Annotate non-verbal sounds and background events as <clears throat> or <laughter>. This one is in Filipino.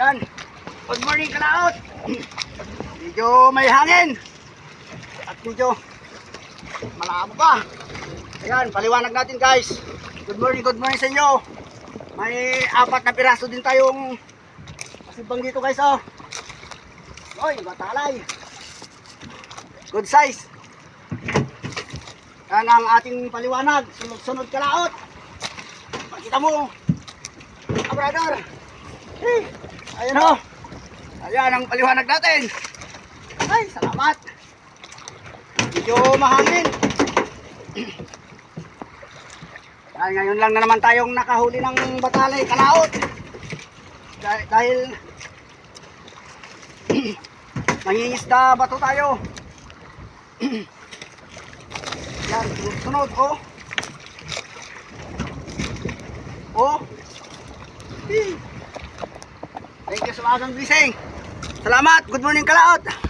Yan. Good morning, kalaot. Medyo may hangin. At medyo malabo pa. Ayan, paliwanag natin guys. Good morning, good morning sa inyo. May apat na piraso din tayong masibang dito guys oh. Oy, batalay. Good size. Yan ang ating paliwanag. Sunod-sunod kalaot. Makita mo. Ah, brother. Hey, ayan o. Ayan ang paliwanag natin. Ay, salamat. Medyo mahangin. <clears throat> Ay, ngayon lang na naman tayong nakahuli ng batalay, kalaot. Dahil, dahil <clears throat> nangingisda bato tayo. <clears throat> Yan, sunod, oh. Oh. Salamat. Good morning, Kalaot.